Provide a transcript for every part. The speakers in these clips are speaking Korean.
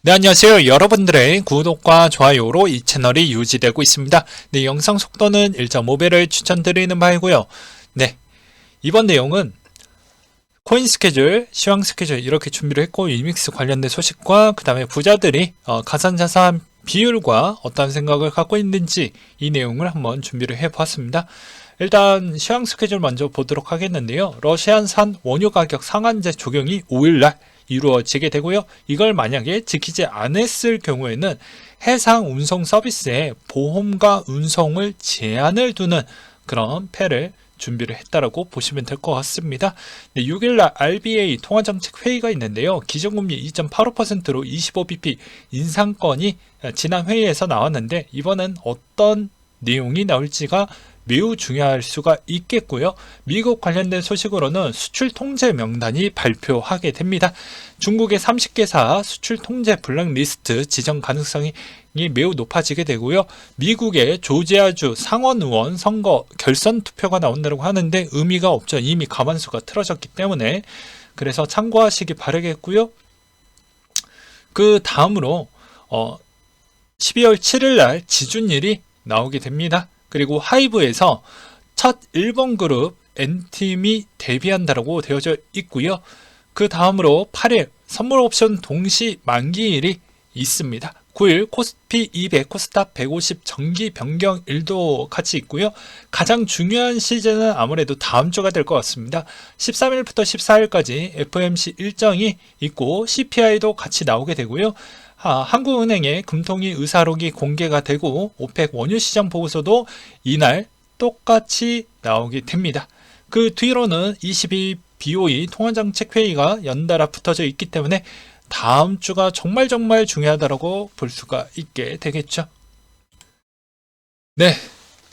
네, 안녕하세요. 여러분들의 구독과 좋아요로 이 채널이 유지되고 있습니다. 네, 영상 속도는 1.5배를 추천드리는 바이고요. 네, 이번 내용은 코인 스케줄, 시황 스케줄 이렇게 준비를 했고 유믹스 관련된 소식과 그 다음에 부자들이 어, 가산자산 비율과 어떤 생각을 갖고 있는지 이 내용을 한번 준비를 해보았습니다. 일단 시황 스케줄 먼저 보도록 하겠는데요. 러시안산 원유 가격 상한제 적용이 5일날 이루어지게 되고요. 이걸 만약에 지키지 않았을 경우에는 해상 운송 서비스에 보험과 운송을 제한을 두는 그런 패를 준비를 했다라고 보시면 될 것 같습니다. 네, 6일날 RBA 통화정책 회의가 있는데요. 기준금리 2.85%로 25bp 인상건이 지난 회의에서 나왔는데 이번엔 어떤 내용이 나올지가 매우 중요할 수가 있겠고요. 미국 관련된 소식으로는 수출 통제 명단이 발표하게 됩니다. 중국의 30개사 수출 통제 블랙리스트 지정 가능성이 매우 높아지게 되고요. 미국의 조지아주 상원 의원 선거 결선 투표가 나온다고 하는데 의미가 없죠. 이미 가만수가 틀어졌기 때문에 그래서 참고하시기 바라겠고요. 그 다음으로 어 12월 7일 날 지준일이 나오게 됩니다. 그리고 하이브에서 첫 일본 그룹 N팀이 데뷔한다라고 되어져 있고요. 그 다음으로 8일 선물 옵션 동시 만기일이 있습니다. 9일 코스피 200, 코스닥 150 정기 변경 일도 같이 있고요. 가장 중요한 시즌은 아무래도 다음 주가 될 것 같습니다. 13일부터 14일까지 FMC 일정이 있고 CPI도 같이 나오게 되고요. 아, 한국은행의 금통위 의사록이 공개가 되고 오펙 원유 시장 보고서도 이날 똑같이 나오게 됩니다. 그 뒤로는 22 BOE 통화정책 회의가 연달아 붙어져 있기 때문에 다음 주가 정말 정말 중요하다고 볼 수가 있게 되겠죠. 네.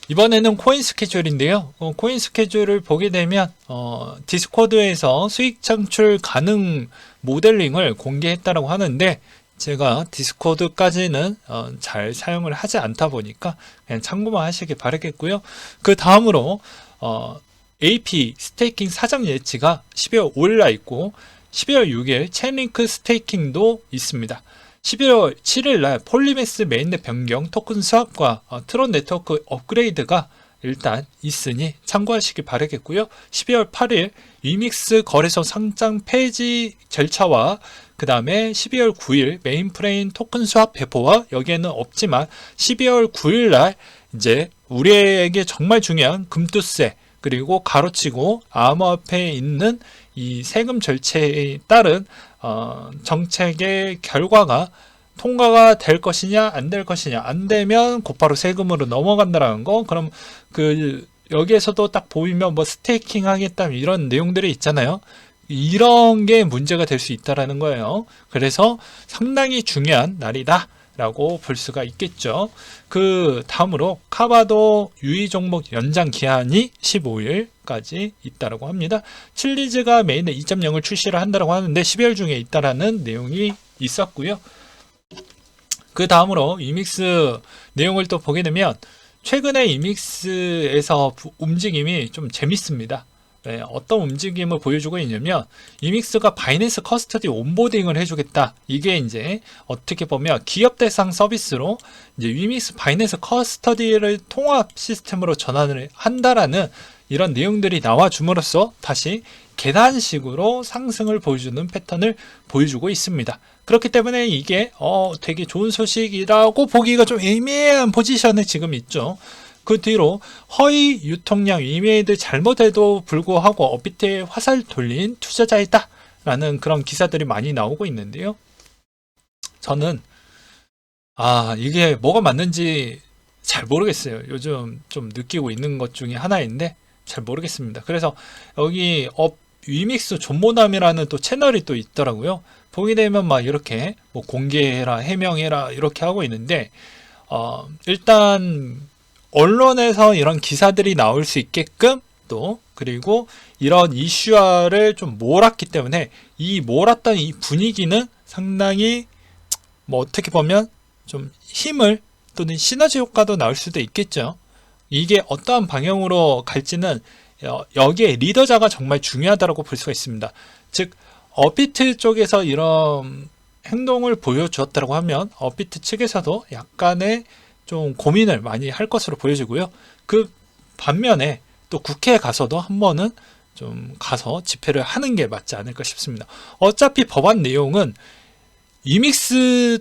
이번에는 코인 스케줄인데요. 어, 코인 스케줄을 보게 되면 어, 디스코드에서 수익 창출 가능 모델링을 공개했다고 하는데 제가 디스코드까지는 어, 잘 사용을 하지 않다 보니까 그냥 참고만 하시기 바라겠고요. 그 다음으로 어, AP 스테이킹 사장 예치가 12월 5일 날 있고 12월 6일 체인링크 스테이킹도 있습니다. 11월 7일 날 폴리메스 메인넷 변경 토큰 수합과 어, 트론 네트워크 업그레이드가 일단 있으니 참고하시기 바라겠고요. 12월 8일 위믹스 거래소 상장 폐지 절차와 그 다음에 12월 9일 메인프레임 토큰 수합 배포와 여기에는 없지만 12월 9일 날 이제 우리에게 정말 중요한 금투세 그리고 가로치고 암호화폐에 있는 이 세금 절차에 따른 어, 정책의 결과가 통과가 될 것이냐 안 될 것이냐. 안 되면 곧바로 세금으로 넘어간다라는 거. 그럼 그 여기에서도 딱 보이면 뭐 스테이킹 하겠다 이런 내용들이 있잖아요 이런 게 문제가 될 수 있다라는 거예요 그래서 상당히 중요한 날이다 라고 볼 수가 있겠죠. 그 다음으로 카바도 유의 종목 연장 기한이 15일까지 있다라고 합니다. 칠리즈가 메인에 2.0을 출시를 한다라고 하는데 12월 중에 있다라는 내용이 있었고요. 그 다음으로 이믹스 내용을 또 보게 되면 최근에 이믹스에서 움직임이 좀 재밌습니다. 네, 어떤 움직임을 보여주고 있냐면 이믹스가 바이낸스 커스터디 온보딩을 해주겠다. 이게 이제 어떻게 보면 기업 대상 서비스로 이제 위믹스 바이낸스 커스터디를 통합 시스템으로 전환을 한다라는 이런 내용들이 나와 줌으로써 다시 계단식으로 상승을 보여주는 패턴을 보여주고 있습니다. 그렇기 때문에 이게 어 되게 좋은 소식이라고 보기가 좀 애매한 포지션에 지금 있죠. 그 뒤로 허위 유통량 이메일들 잘못해도 불구하고 업비트에 화살 돌린 투자자이다 라는 그런 기사들이 많이 나오고 있는데요. 저는 아 이게 뭐가 맞는지 잘 모르겠어요. 요즘 좀 느끼고 있는 것 중에 하나인데 잘 모르겠습니다. 그래서 여기 업 위믹스 존모남이라는 또 채널이 또 있더라고요. 보게 되면 막 이렇게 뭐 공개해라 해명해라 이렇게 하고 있는데 어 일단 언론에서 이런 기사들이 나올 수 있게끔 또 그리고 이런 이슈화를 좀 몰았기 때문에 이 몰았던 이 분위기는 상당히 뭐 어떻게 보면 좀 힘을 또는 시너지 효과도 나올 수도 있겠죠. 이게 어떠한 방향으로 갈지는 여기에 리더자가 정말 중요하다고 볼 수가 있습니다. 즉 어비트 쪽에서 이런 행동을 보여주었다고 하면 업비트 측에서도 약간의 좀 고민을 많이 할 것으로 보여지고요. 그 반면에 또 국회에 가서도 한 번은 좀 가서 집회를 하는 게 맞지 않을까 싶습니다. 어차피 법안 내용은 이믹스에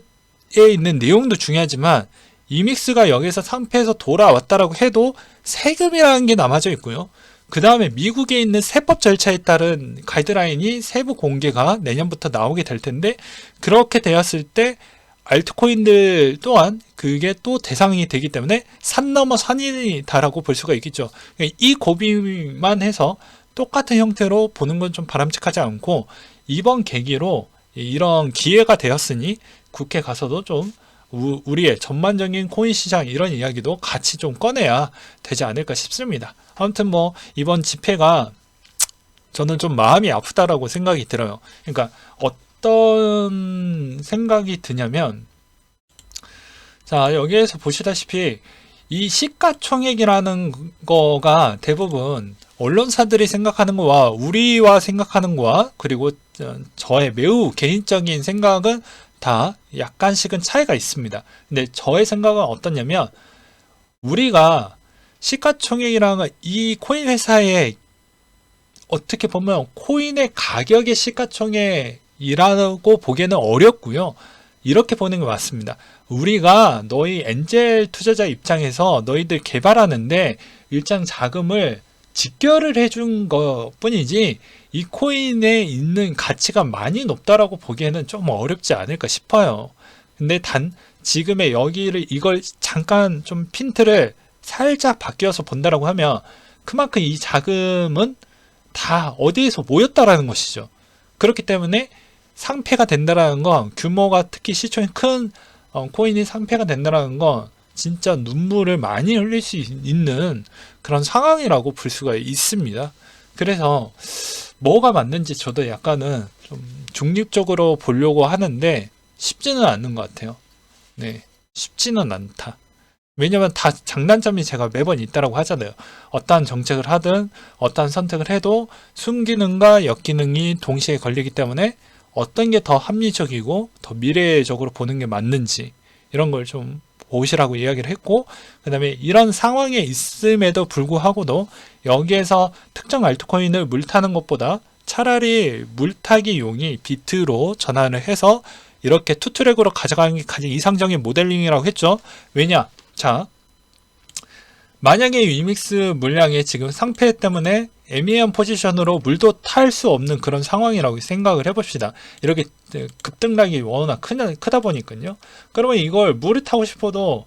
있는 내용도 중요하지만 이믹스가 여기서 상패에서 돌아왔다라고 해도 세금이라는 게 남아져 있고요. 그 다음에 미국에 있는 세법 절차에 따른 가이드라인이 세부 공개가 내년부터 나오게 될 텐데 그렇게 되었을 때 알트코인들 또한 그게 또 대상이 되기 때문에 산 넘어 산이다라고 볼 수가 있겠죠. 이 고비만 해서 똑같은 형태로 보는 건 좀 바람직하지 않고 이번 계기로 이런 기회가 되었으니 국회 가서도 좀 우- 우리의 전반적인 코인 시장 이런 이야기도 같이 좀 꺼내야 되지 않을까 싶습니다. 아무튼 뭐 이번 집회가 저는 좀 마음이 아프다라고 생각이 들어요. 그러니까 어떤 생각이 드냐면 자 여기에서 보시다시피 이 시가총액이라는 거가 대부분 언론사들이 생각하는 거와 우리와 생각하는 거와 그리고 저- 저의 매우 개인적인 생각은 다 약간씩은 차이가 있습니다. 근데 저의 생각은 어떠냐면 우리가 시가총액이라는 이 코인 회사의 어떻게 보면 코인의 가격의 시가총액 이라고 보기에는 어렵고요. 이렇게 보는 게 맞습니다. 우리가 너희 엔젤 투자자 입장에서 너희들 개발하는데 일정 자금을 직결을 해준 것 뿐이지 이 코인에 있는 가치가 많이 높다라고 보기에는 좀 어렵지 않을까 싶어요. 근데 단 지금의 여기를 이걸 잠깐 좀 핀트를 살짝 바뀌어서 본다라고 하면 그만큼 이 자금은 다 어디에서 모였다라는 것이죠. 그렇기 때문에 상패가 된다라는 건 규모가 특히 시총이 큰 어, 코인이 상패가 된다라는 건 진짜 눈물을 많이 흘릴 수 있- 있는 그런 상황이라고 볼 수가 있습니다. 그래서 뭐가 맞는지 저도 약간은 좀 중립적으로 보려고 하는데 쉽지는 않는 것 같아요. 네, 쉽지는 않다. 왜냐면 다 장단점이 제가 매번 있다라고 하잖아요. 어떠한 정책을 하든 어떠한 선택을 해도 순기능과 역기능이 동시에 걸리기 때문에 어떤 게 더 합리적이고 더 미래적으로 보는 게 맞는지 이런 걸 좀 보시라고 이야기를 했고 그 다음에 이런 상황에 있음에도 불구하고도 여기에서 특정 알트코인을 물타는 것보다 차라리 물타기 용이 비트로 전환을 해서 이렇게 투트랙으로 가져가는 게 가장 이상적인 모델링이라고 했죠. 왜냐? 자, 만약에 위믹스 물량이 지금 상패 때문에 애매한 포지션으로 물도 탈 수 없는 그런 상황이라고 생각을 해봅시다. 이렇게 급등락이 워낙 크다, 크다 보니까요. 그러면 이걸 물을 타고 싶어도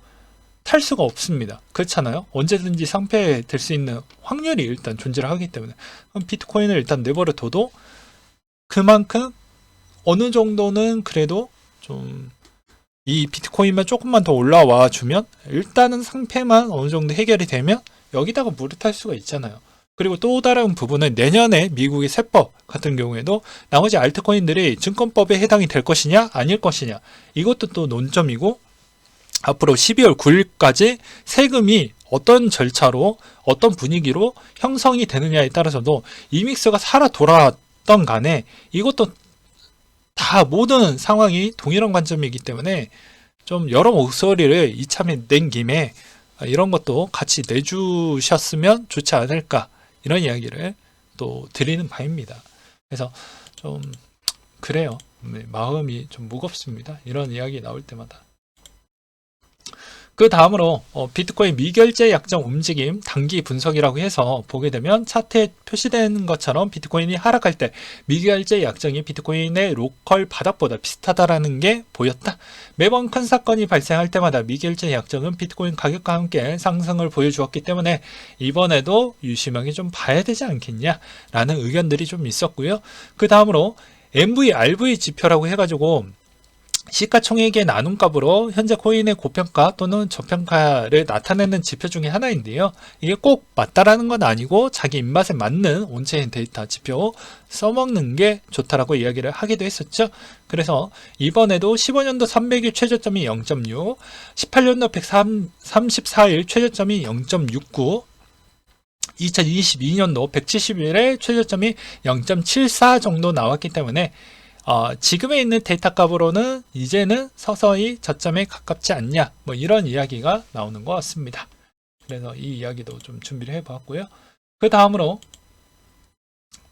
탈 수가 없습니다. 그렇잖아요. 언제든지 상패 될 수 있는 확률이 일단 존재를 하기 때문에 비트코인을 일단 내버려 둬도 그만큼 어느 정도는 그래도 좀 이 비트코인만 조금만 더 올라와 주면 일단은 상패만 어느 정도 해결이 되면 여기다가 물을 탈 수가 있잖아요. 그리고 또 다른 부분은 내년에 미국의 세법 같은 경우에도 나머지 알트코인들이 증권법에 해당이 될 것이냐 아닐 것이냐 이것도 또 논점이고 앞으로 12월 9일까지 세금이 어떤 절차로 어떤 분위기로 형성이 되느냐에 따라서도 이 믹스가 살아 돌아왔던 간에 이것도 다 모든 상황이 동일한 관점이기 때문에 좀 여러 목소리를 이참에 낸 김에 이런 것도 같이 내주셨으면 좋지 않을까 이런 이야기를 또 드리는 바입니다. 그래서 좀 그래요. 네, 마음이 좀 무겁습니다. 이런 이야기 나올 때마다. 그 다음으로 어, 비트코인 미결제 약정 움직임 단기 분석이라고 해서 보게 되면 차트에 표시된 것처럼 비트코인이 하락할 때 미결제 약정이 비트코인의 로컬 바닥보다 비슷하다라는 게 보였다. 매번 큰 사건이 발생할 때마다 미결제 약정은 비트코인 가격과 함께 상승을 보여주었기 때문에 이번에도 유심하게 좀 봐야 되지 않겠냐라는 의견들이 좀 있었고요. 그 다음으로 MV, RV 지표라고 해가지고 시가총액의 나눔값으로 현재 코인의 고평가 또는 저평가를 나타내는 지표 중에 하나인데요. 이게 꼭 맞다라는 건 아니고 자기 입맛에 맞는 온체인 데이터 지표 써먹는 게 좋다라고 이야기를 하기도 했었죠. 그래서 이번에도 15년도 300일 최저점이 0.6, 18년도 134일 최저점이 0.69, 2022년도 170일에 최저점이 0.74 정도 나왔기 때문에 어, 지금에 있는 데이터 값으로는 이제는 서서히 저점에 가깝지 않냐 뭐 이런 이야기가 나오는 것 같습니다. 그래서 이 이야기도 좀 준비를 해보았고요. 그 다음으로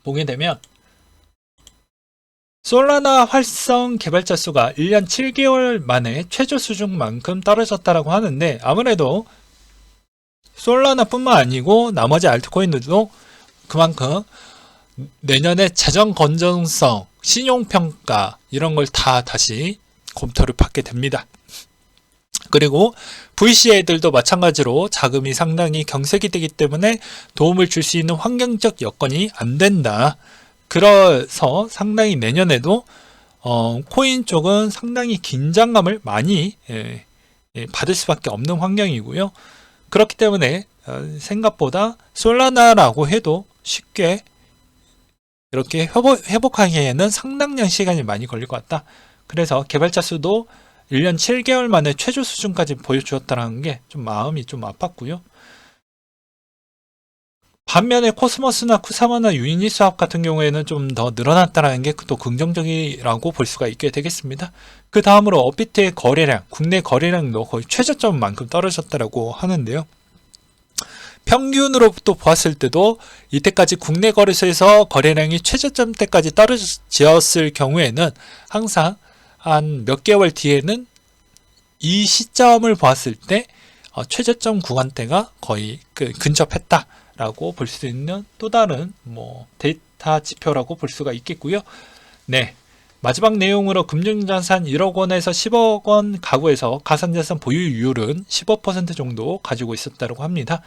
보게 되면 솔라나 활성 개발자 수가 1년 7개월 만에 최저 수준만큼 떨어졌다라고 하는데 아무래도 솔라나뿐만 아니고 나머지 알트코인들도 그만큼 내년에 재정 건전성, 신용 평가 이런 걸 다 다시 검토를 받게 됩니다. 그리고 VCA들도 마찬가지로 자금이 상당히 경색이 되기 때문에 도움을 줄 수 있는 환경적 여건이 안 된다. 그래서 상당히 내년에도 어, 코인 쪽은 상당히 긴장감을 많이 예, 예, 받을 수밖에 없는 환경이고요. 그렇기 때문에 어, 생각보다 솔라나라고 해도 쉽게 이렇게 회복, 회복하기에는 상당량 시간이 많이 걸릴 것 같다. 그래서 개발자 수도 1년 7개월 만에 최저 수준까지 보여주었다는 게 좀 마음이 좀 아팠고요. 반면에 코스모스나 쿠사마나 유니니 수합 같은 경우에는 좀 더 늘어났다는 게 또 긍정적이라고 볼 수가 있게 되겠습니다. 그 다음으로 업비트의 거래량, 국내 거래량도 거의 최저점만큼 떨어졌다고 하는데요. 평균으로 또 보았을 때도 이때까지 국내 거래소에서 거래량이 최저점 때까지 떨어졌을 경우에는 항상 한 몇 개월 뒤에는 이 시점을 보았을 때 어, 최저점 구간대가 거의 그 근접했다라고 볼 수 있는 또 다른 뭐 데이터 지표라고 볼 수가 있겠고요. 네. 마지막 내용으로 금융자산 1억 원에서 10억 원 가구에서 가상자산 보유율은 15% 정도 가지고 있었다고 합니다.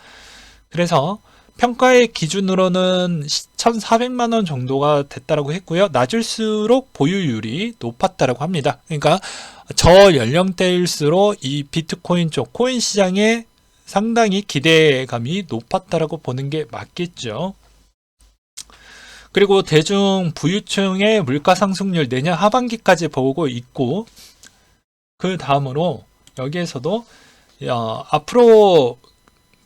그래서 평가의 기준으로는 1,400만 원 정도가 됐다라고 했고요. 낮을수록 보유율이 높았다라고 합니다. 그러니까 저 연령대일수록 이 비트코인 쪽 코인 시장에 상당히 기대감이 높았다라고 보는 게 맞겠죠. 그리고 대중 부유층의 물가 상승률 내년 하반기까지 보고 있고 그 다음으로 여기에서도 어, 앞으로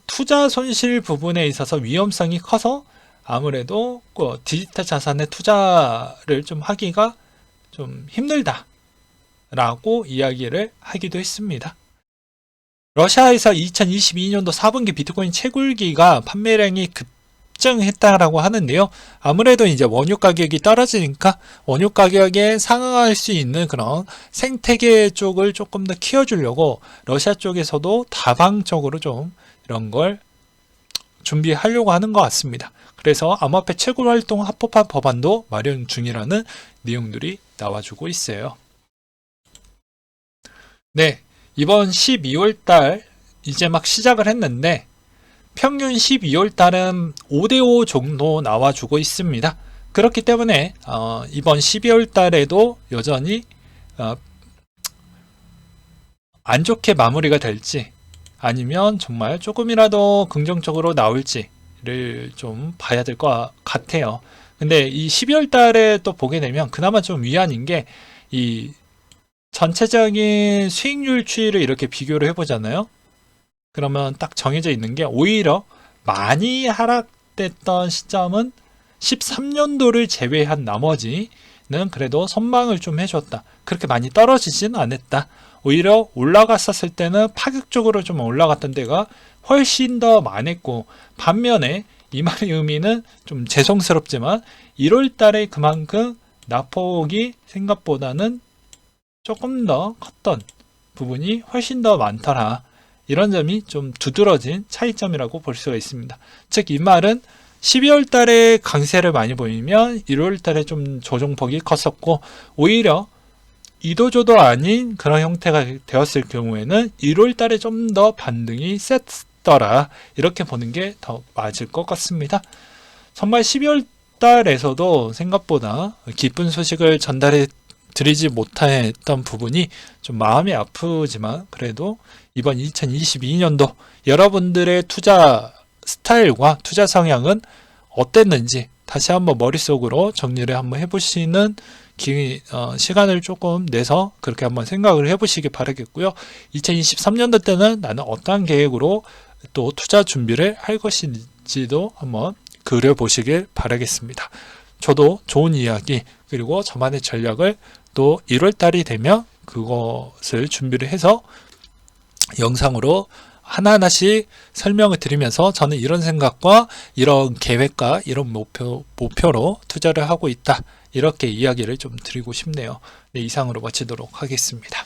투자 손실 부분에 있어서 위험성이 커서 아무래도 그 디지털 자산의 투자를 좀 하기가 좀 힘들다 라고 이야기를 하기도 했습니다. 러시아에서 2022년도 4분기 비트코인 채굴기가 판매량이 급증했다라고 하는데요. 아무래도 이제 원유 가격이 떨어지니까 원유 가격에 상응할 수 있는 그런 생태계 쪽을 조금 더 키워주려고 러시아 쪽에서도 다방적으로 좀 이런 걸 준비하려고 하는 것 같습니다. 그래서 암호화폐 채굴 활동 합법화 법안도 마련 중이라는 내용들이 나와주고 있어요. 네, 이번 12월 달 이제 막 시작을 했는데 평균 12월 달은 5대5 정도 나와주고 있습니다. 그렇기 때문에 어, 이번 12월 달에도 여전히 어, 안 좋게 마무리가 될지 아니면 정말 조금이라도 긍정적으로 나올지를 좀 봐야 될 것 같아요. 근데 이 12월 달에 또 보게 되면 그나마 좀 위안인 게 이 전체적인 수익률 추이를 이렇게 비교를 해보잖아요. 그러면 딱 정해져 있는 게 오히려 많이 하락됐던 시점은 13년도를 제외한 나머지는 그래도 선방을 좀 해줬다. 그렇게 많이 떨어지지는 않았다. 오히려 올라갔었을 때는 파격적으로 좀 올라갔던 데가 훨씬 더 많았고 반면에 이 말의 의미는 좀 죄송스럽지만 1월 달에 그만큼 낙폭이 생각보다는 조금 더 컸던 부분이 훨씬 더 많더라. 이런 점이 좀 두드러진 차이점이라고 볼 수가 있습니다. 즉, 이 말은 12월 달에 강세를 많이 보이면 1월 달에 좀 조정폭이 컸었고, 오히려 이도저도 아닌 그런 형태가 되었을 경우에는 1월 달에 좀 더 반등이 셌더라. 이렇게 보는 게 더 맞을 것 같습니다. 정말 12월 달에서도 생각보다 기쁜 소식을 전달해 드리지 못했던 부분이 좀 마음이 아프지만 그래도 이번 2022년도 여러분들의 투자 스타일과 투자 성향은 어땠는지 다시 한번 머릿속으로 정리를 한번 해보시는 기, 어, 시간을 조금 내서 그렇게 한번 생각을 해보시기 바라겠고요. 2023년도 때는 나는 어떠한 계획으로 또 투자 준비를 할 것인지도 한번 그려보시길 바라겠습니다. 저도 좋은 이야기 그리고 저만의 전략을 또 1월 달이 되면 그것을 준비를 해서 영상으로 하나하나씩 설명을 드리면서 저는 이런 생각과 이런 계획과 이런 목표, 목표로 투자를 하고 있다. 이렇게 이야기를 좀 드리고 싶네요. 네, 이상으로 마치도록 하겠습니다.